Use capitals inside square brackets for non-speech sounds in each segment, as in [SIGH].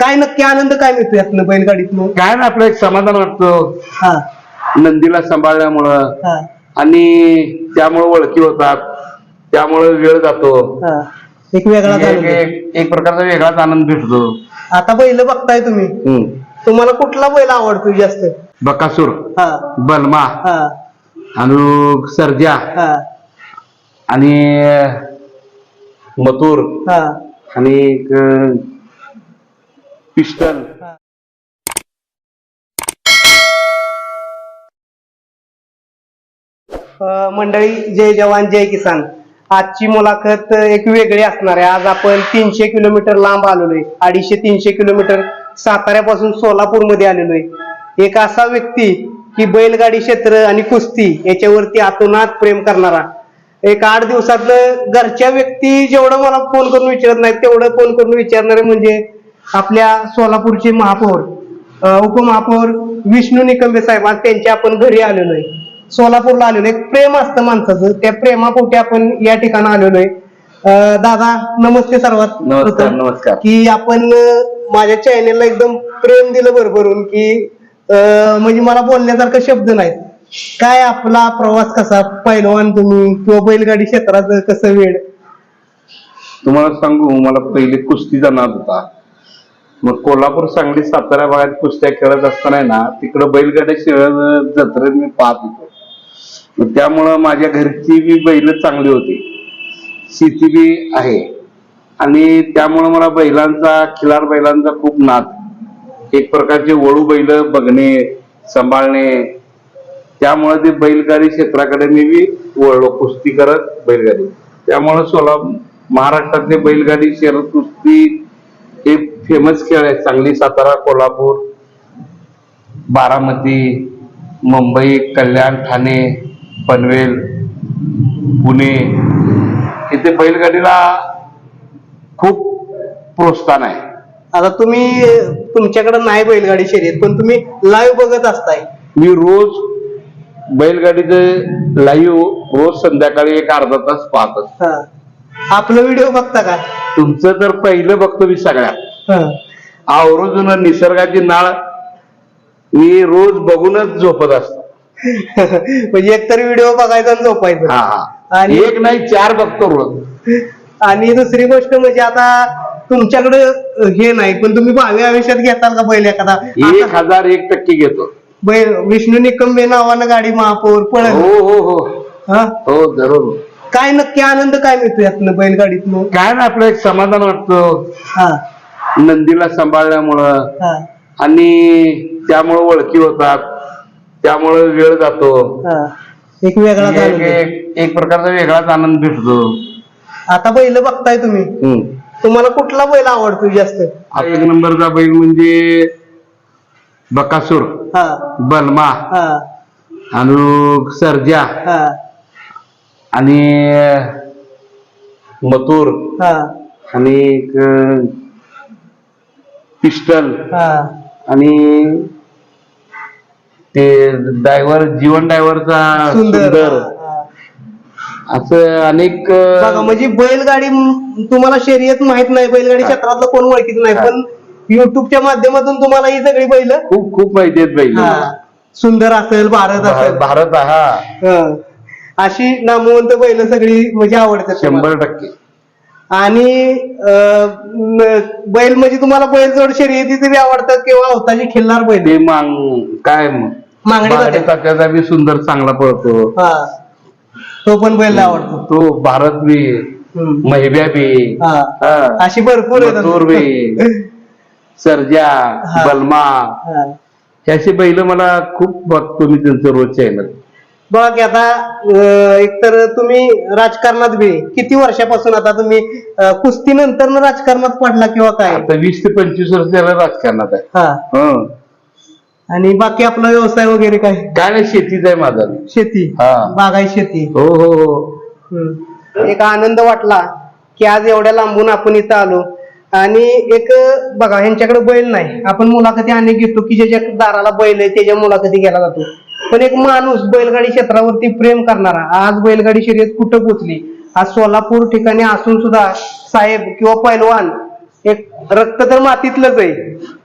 काय नक्की आनंद काय मिळतो यातनं बैलगाडीतनं? काय ना आपलं एक समाधान वाटतं. हा. नंदीला सांभाळल्यामुळं हा. आणि त्यामुळे ओळखी होतात. त्यामुळे वेळ जातो. हा. एक वेगळाच एक, आनंद. एक, एक प्रकारचा वेगळाच आनंद भेटतो. आता बैल बघताय तुम्ही. हम्म. तुम्हाला कुठला बैल आवडतो जास्त? बकासूर हा. बलमा हा. आणि सर्जा हा. आणि मथुर हा. आणि एक, अं, पिस्टल अ, मंडळी जय जवान जय किसान. आजची मुलाखत एक वेगळी असणार आहे. आज आपण तीनशे किलोमीटर लांब आलेलो आहे अडीचशे तीनशे किलोमीटर साताऱ्यापासून सोलापूरमध्ये आलेलो आहे एक असा व्यक्ती की बैलगाडी क्षेत्र आणि कुस्ती याच्यावरती आतोनात प्रेम करणारा. एक आठ दिवसातलं घरच्या व्यक्ती जेवढं मला फोन करून विचारत नाहीत तेवढं फोन करून विचारणारे म्हणजे आपल्या सोलापूरचे महापौर उपमहापौर विष्णू निकंबे साहेब आज त्यांच्या आपण घरी आलेलो आहे. सोलापूरला आलेलो आहे. प्रेम असतं माणसाचं. त्या प्रेमापोटी आपण या ठिकाणी आलेलो आहे. दादा नमस्ते सर्वात. नमस्कार. नमस्कार. की आपण माझ्या चॅनेलला एकदम प्रेम दिलं भरभरून की म्हणजे मला बोलण्यासारखं शब्द नाहीत. काय आपला प्रवास कसा? पहिलवान तुम्ही किंवा बैलगाडी क्षेत्रात कसं वेळ? तुम्हाला सांगू मला पहिले कुस्तीचा नाद होता. मग कोल्हापूर सांगली सातारा भागात कुस्त्या खेळत असताना ना तिकडं बैलगाड्या खेळत जत्रेत मी पाहत होतो. त्यामुळं माझ्या घरची बी बैल चांगली होती. शेती बी आहे. आणि त्यामुळं मला बैलांचा खिलार बैलांचा खूप नाद. एक प्रकारचे वळू बैल बघणे सांभाळणे. त्यामुळे ते बैलगाडी क्षेत्राकडे मी बी वळलो कुस्ती करत बैलगाडी. त्यामुळे सोला महाराष्ट्रातले बैलगाडी शहर कुस्ती हे फेमस खेळ आहे सांगली सातारा कोल्हापूर बारामती मुंबई कल्याण ठाणे पनवेल पुणे. इथे बैलगाडीला खूप प्रोत्साहन आहे. आता तुम्ही तुमच्याकडे नाही बैलगाडी शर्यत पण तुम्ही लाईव्ह बघत असताय. मी रोज बैलगाडीचे लाईव्ह रोज संध्याकाळी एक अर्धा तास पाहत असतो. आपलं व्हिडिओ बघता का? तुमचं तर पहिलं बघतो मी सगळ्यात. आवर्जून निसर्गाची नाळ मी रोज बघूनच झोपत असतो. [LAUGHS] म्हणजे एकतर व्हिडिओ बघायचा आणि झोपायचं. हा आणि- एक नाही चार बघतो रोज. आणि दुसरी गोष्ट म्हणजे आता तुमच्याकडे हे नाही पण तुम्ही भावी आयुष्यात घेताल का बैल एखादा? एक हजार एक टक्के घेतो. विष्णू निकंबे नावानं गाडी महापौर हो हो हो. हा? हो जरूर. काय नक्की आनंद काय मिळतो यातनं बैलगाडीतनं? काय ना आपलं एक समाधान वाटतं. हा. नंदीला सांभाळल्यामुळं आणि त्यामुळे ओळखी होतात त्यामुळे वेळ जातो. एक वेगळाच एक, प्रकारचा वेगळाच आनंद भेटतो. आता बैल बघताय तुम्ही. तुम्हाला कुठला बैल आवडतो जास्त? एक नंबरचा बैल म्हणजे बकासूर बलमा आणि सर्जा आणि मथुर आणि पिस्टल हा आणि ते ड्रायव्हर जीवन ड्रायव्हरचा सुंदर सुंदर हा. असं अनेक अं, बघा म्हणजे बैलगाडी म- तुम्हाला शर्यत माहीत नाही बैलगाडी. क्षेत्रातलं कोण ओळखीत नाही हा. पण युट्यूबच्या माध्यमातून तुम्हाला ही सगळी बैल खूप खूप माहिती आहेत बैल सुंदर असेल भारत असेल भारत हा हा. अशी नामवंत बैल सगळी म्हणजे आवडतात तुम्हाला. शंभर टक्के आणि बैल म्हणजे तुम्हाला बैल जोड शर्यती तरी आवडतात किंवा अवताची खिल्लार बैल ते मांग काय मग. तात्याचा बी सुंदर चांगला पळतो हा तो पण बैल आवडतो तो भारत बी हम्म. महिब्या बी हा. हा. अशी भरपूर आहेत. मथुर बी सर्जा हा. बलमा. हे अशी बैल मला खूप बघतो मी त्यांचं रोज चॅनल बघा की आता एकतर तुम्ही राजकारणात बी किती वर्षापासून आता तुम्ही कुस्ती नंतर राजकारणात पडला किंवा काय? आता वीस ते पंचवीस वर्ष झालं राजकारणात आहे. हा. हं. आणि बाकी आपला व्यवसाय वगैरे काय? काय नाही शेतीच आहे माझा. शेती? हा. बागाई शेती? हो हो हो. हम्म. एक आनंद वाटला की आज एवढ्या लांबून आपण इथं आलो. आणि एक बघा ह्यांच्याकडे बैल नाही. आपण मुलाखती अनेक घेतो की ज्याच्या दाराला बैल आहे त्याच्या मुलाखती घ्यायला जातो. पण एक माणूस बैलगाडी क्षेत्रावरती प्रेम करणारा आज बैलगाडी शर्यत कुठं पोचली? आज सोलापूर ठिकाणी असून सुद्धा साहेब किंवा पैलवान एक रक्त तर मातीतलंच आहे.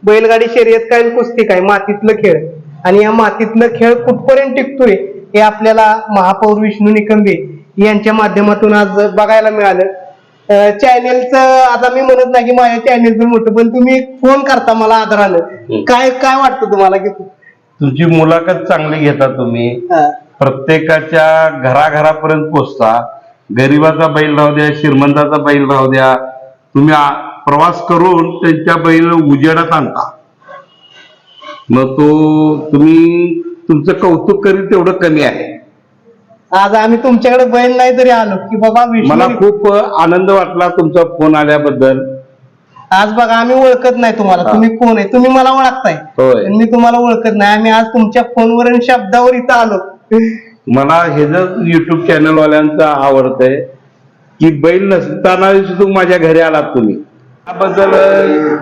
बैलगाडी शर्यत काय कुस्ती काय? मातीतलं खेळ. आणि या मातीतलं खेळ कुठपर्यंत टिकतोय हे आपल्याला महापौर विष्णू निकंबे यांच्या माध्यमातून आज बघायला मिळालं. चॅनेलचं आता मी म्हणत नाही की माझ्या चॅनेलचं मोठं पण तुम्ही फोन करता मला आदरानं. काय काय वाटतं तुम्हाला की तुमची मुलाखत चांगली घेता तुम्ही. प्रत्येकाच्या घराघरापर्यंत पोचता. गरिबाचा बैल राहू द्या श्रीमंताचा बैल राहू द्या. तुम्ही प्रवास करून त्यांच्या बैल उजेडात आणता. मग तो तुम्ही तुमचं कौतुक करीत तेवढं कमी आहे. आज आम्ही तुमच्याकडे बैल नाही जरी आलो की बाबा मला खूप आनंद वाटला तुमचा फोन आल्याबद्दल. आज बघा आम्ही ओळखत नाही तुम्हाला. तुम्ही कोण आहे? तुम्ही मला ओळखताय. होय. पण मी तुम्हाला ओळखत नाही. आम्ही आज तुमच्या फोनवर आणि शब्दावर इथं आलो. मला हे जर युट्यूब चॅनल वाल्यांचं आवडतंय की बैल नसताना सुद्धा माझ्या घरी आलात तुम्ही. त्याबद्दल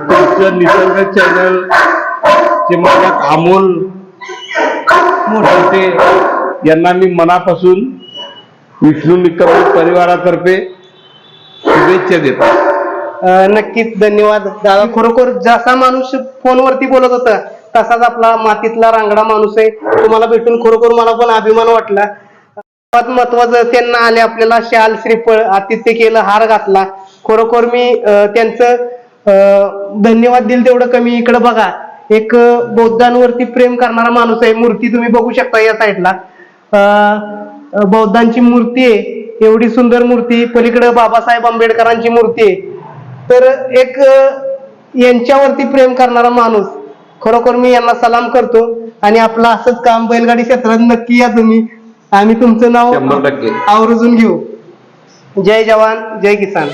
तुमचं निसर्ग चॅनल माझ्या अमोल मोठे यांना मी मनापासून विष्णू निकम परिवारातर्फे शुभेच्छा देतो. नक्कीच धन्यवाद दादा. खरोखर जसा माणूस फोनवरती बोलत होता तसाच आपला मातीतला रांगडा माणूस आहे. तुम्हाला भेटून खरोखर मला पण अभिमान वाटला. सर्वात महत्वाचं त्यांना आले आपल्याला शाल श्रीफळ आतिथ्य केलं हार घातला. खरोखर मी अं, त्यांचं अं, धन्यवाद दिल तेवढं कमी. इकडे बघा एक बौद्धांवरती प्रेम करणारा माणूस आहे. मूर्ती तुम्ही बघू शकता या साईडला. अं, बौद्धांची मूर्ती आहे. एवढी सुंदर मूर्ती. पलीकडे बाबासाहेब आंबेडकरांची मूर्ती आहे. तर एक यांच्यावरती प्रेम करणारा माणूस खरोखर मी यांना सलाम करतो आणि आपलं असंच काम बैलगाडी क्षेत्रात नक्की या तुम्ही. आम्ही तुमचं नाव आवर्जून घेऊ. जय जवान जय किसान.